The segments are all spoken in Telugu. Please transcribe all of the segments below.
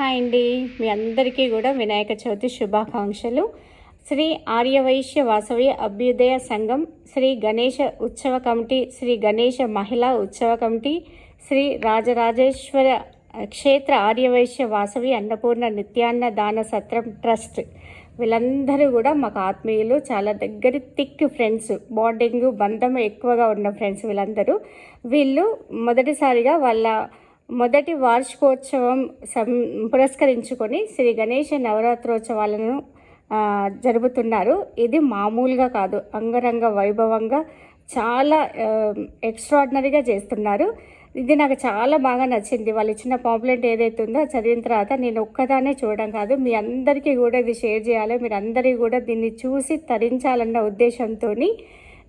హాయ్ అండి. మీ అందరికీ కూడా వినాయక చవితి శుభాకాంక్షలు. శ్రీ ఆర్యవైశ్య వాసవి అభ్యుదయ సంఘం శ్రీ గణేష ఉత్సవ కమిటీ శ్రీ గణేష మహిళా ఉత్సవ కమిటీ శ్రీ రాజరాజేశ్వర క్షేత్ర ఆర్యవైశ్య వాసవి అన్నపూర్ణ నిత్యాన్న దాన సత్రం ట్రస్ట్. వీళ్ళందరూ కూడా మాకు ఆత్మీయులు చాలా దగ్గర థిక్ ఫ్రెండ్స్ బాండింగ్ బంధం ఎక్కువగా ఉన్న ఫ్రెండ్స్ వీళ్ళందరూ. వీళ్ళు మొదటిసారిగా వాళ్ళ మొదటి వార్షికోత్సవం సం పురస్కరించుకొని శ్రీ గణేష నవరాత్రోత్సవాలను జరుపుతున్నారు. ఇది మామూలుగా కాదు. అంగరంగ వైభవంగా చాలా ఎక్స్ట్రాడినరీగా చేస్తున్నారు. ఇది నాకు చాలా బాగా నచ్చింది. వాళ్ళు ఇచ్చిన పాంప్లెంట్ ఏదైతే ఉందో చదివిన తర్వాత నేను ఒక్కదానే చూడడం కాదు. మీ అందరికీ కూడా ఇది షేర్ చేయాలి. మీరు అందరికీ కూడా దీన్ని చూసి తరించాలన్న ఉద్దేశంతో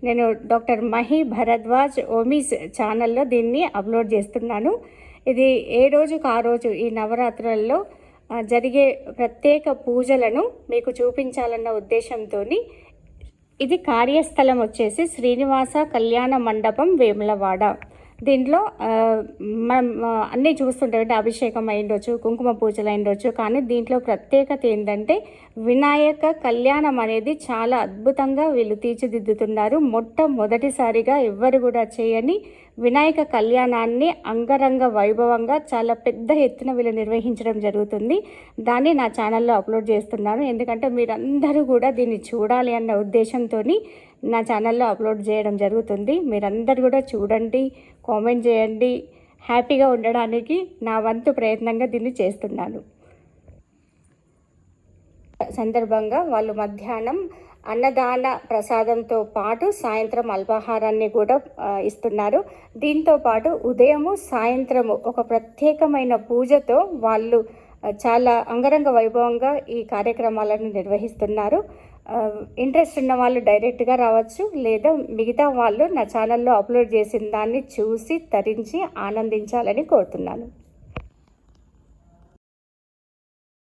నేను డాక్టర్ మహి భరద్వాజ్ ఓమీస్ ఛానల్లో దీన్ని అప్లోడ్ చేస్తున్నాను. ఇది ఏ రోజుకు ఆ రోజు ఈ నవరాత్రులలో జరిగే ప్రత్యేక పూజలను మీకు చూపించాలన్న ఉద్దేశంతో ఇది కార్యస్థలం వచ్చేసి శ్రీనివాస కళ్యాణ మండపం వేములవాడ. దీంట్లో మనం అన్నీ చూస్తుంటాం. అంటే అభిషేకం అయిండొచ్చు కుంకుమ పూజలు అయిండొచ్చు. కానీ దీంట్లో ప్రత్యేకత ఏంటంటే వినాయక కళ్యాణం అనేది చాలా అద్భుతంగా వీళ్ళు తీర్చిదిద్దుతున్నారు. మొట్టమొదటిసారిగా ఎవ్వరు కూడా చేయని వినాయక కళ్యాణాన్ని అంగరంగ వైభవంగా చాలా పెద్ద ఎత్తున వీళ్ళు నిర్వహించడం జరుగుతుంది. దాన్ని నా ఛానల్లో అప్లోడ్ చేస్తున్నాను. ఎందుకంటే మీరందరూ కూడా దీన్ని చూడాలి అన్న ఉద్దేశంతో నా ఛానల్లో అప్లోడ్ చేయడం జరుగుతుంది. మీరందరూ కూడా చూడండి కామెంట్ చేయండి. హ్యాపీగా ఉండడానికి నా వంతు ప్రయత్నంగా దీన్ని చేస్తున్నాను. సందర్భంగా వాళ్ళు మధ్యాహ్నం అన్నదాన ప్రసాదంతో పాటు సాయంత్రం అల్పాహారాన్ని కూడా ఇస్తున్నారు. దీంతో పాటు ఉదయము సాయంత్రము ఒక ప్రత్యేకమైన పూజతో వాళ్ళు చాలా అంగరంగ వైభవంగా ఈ కార్యక్రమాలను నిర్వహిస్తున్నారు. ఇంట్రెస్ట్ ఉన్న వాళ్ళు డైరెక్ట్గా రావచ్చు లేదా మిగతా వాళ్ళు నా ఛానల్లో అప్లోడ్ చేసిన దాన్ని చూసి తరించి ఆనందించాలని కోరుతున్నాను.